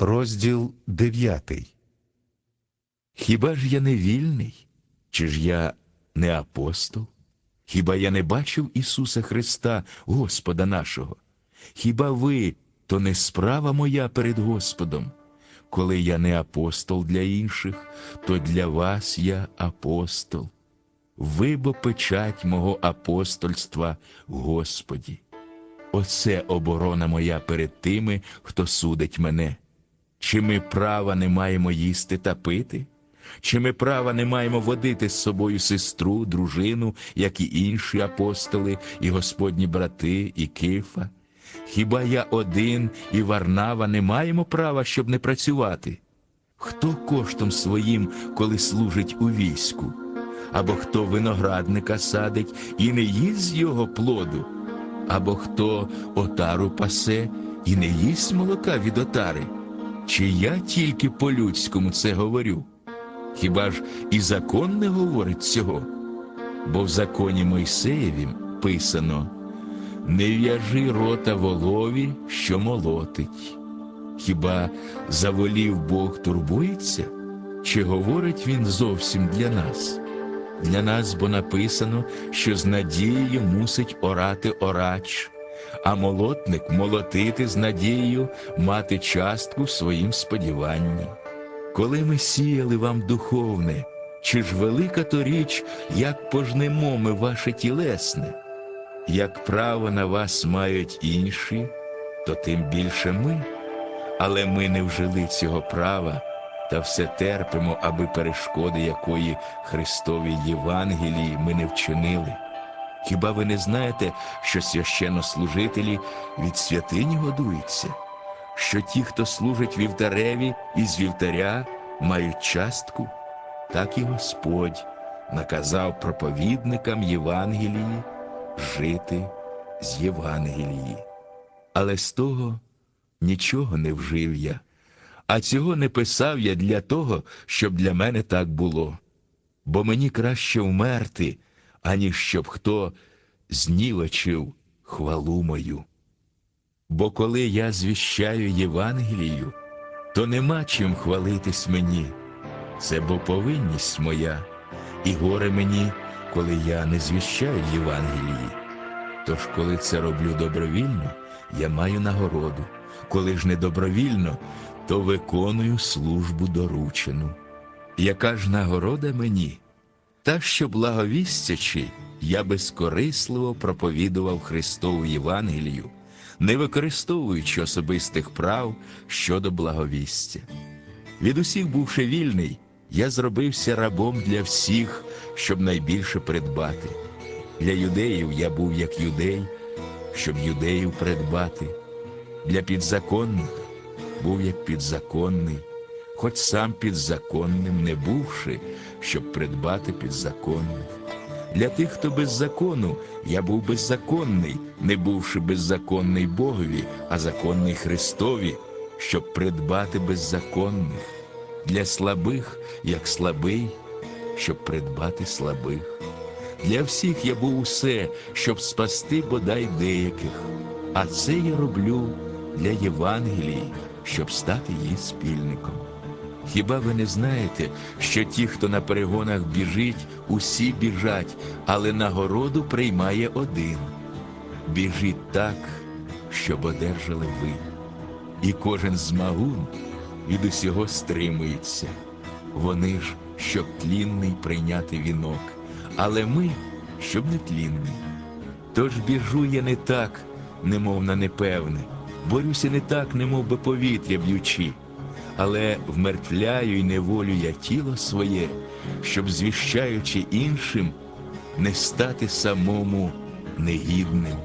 Розділ дев'ятий. Хіба ж я не вільний? Чи ж я не апостол? Хіба я не бачив Ісуса Христа, Господа нашого? Хіба ви, то не справа моя перед Господом? Коли я не апостол для інших, то для вас я апостол. Ви бо печать мого апостольства, Господі. Оце оборона моя перед тими, хто судить мене. Чи ми права не маємо їсти та пити? Чи ми права не маємо водити з собою сестру, дружину, як і інші апостоли, і господні брати, і кифа? Хіба я один і Варнава не маємо права, щоб не працювати? Хто коштом своїм, коли служить у війську? Або хто виноградника садить і не їсть його плоду? Або хто отару пасе і не їсть молока від отари? Чи я тільки по-людському це говорю? Хіба ж і закон не говорить цього? Бо в законі Мойсеєвім писано Не в'яжи рота волові, що молотить. Хіба заволів Бог турбується? Чи говорить він зовсім для нас? Для нас бо написано, що з надією мусить оратиорач, а молотник молотити з надією мати частку в своїм сподіванні. Коли ми сіяли вам духовне, чи ж велика то річ, як пожнемо ми ваше тілесне? Як право на вас мають інші, то тим більше ми, але ми не вжили цього права та все терпимо, аби перешкоди якої Христовій Євангелії ми не вчинили. Хіба ви не знаєте, що священнослужителі від святині годуються? Що ті, хто служить вівтареві із вівтаря, мають частку? Так і Господь наказав проповідникам Євангелії жити з Євангелії. Але з того нічого не вжив я, а цього не писав я для того, щоб для мене так було. Бо мені краще вмерти, аніж щоб хто знівечив хвалу мою. Бо коли я звіщаю Євангелію, то нема чим хвалитись мені, це бо повинність моя, і горе мені, коли я не звіщаю Євангелії. Тож, коли це роблю добровільно, я маю нагороду, коли ж не добровільно, то виконую службу доручену. Яка ж нагорода мені? Та, що благовістячи, я безкорисливо проповідував Христову Євангелію, не використовуючи особистих прав щодо благовістя. Від усіх бувши вільний, я зробився рабом для всіх, щоб найбільше придбати. Для юдеїв я був як юдей, щоб юдеїв придбати. Для підзаконних був як підзаконний, хоч сам підзаконним не бувши, щоб придбати підзаконних. Для тих, хто без закону, я був беззаконний, не бувши беззаконний Богові, а законний Христові, щоб придбати беззаконних. Для слабих, як слабий, щоб придбати слабих. Для всіх я був усе, щоб спасти бодай деяких. А це я роблю для Євангелії, щоб стати її спільником. Хіба ви не знаєте, що ті, хто на перегонах біжить, усі біжать, але нагороду приймає один. Біжіть так, щоб одержали ви. І кожен змагун від усього стримується. Вони ж, щоб тлінний прийняти вінок, але ми, щоб не тлінний. Тож біжу я не так, немов на непевне, борюся не так, немов би повітря б'ючи, але вмертвляю й неволю я тіло своє, щоб, звіщаючи іншим, не стати самому негідним.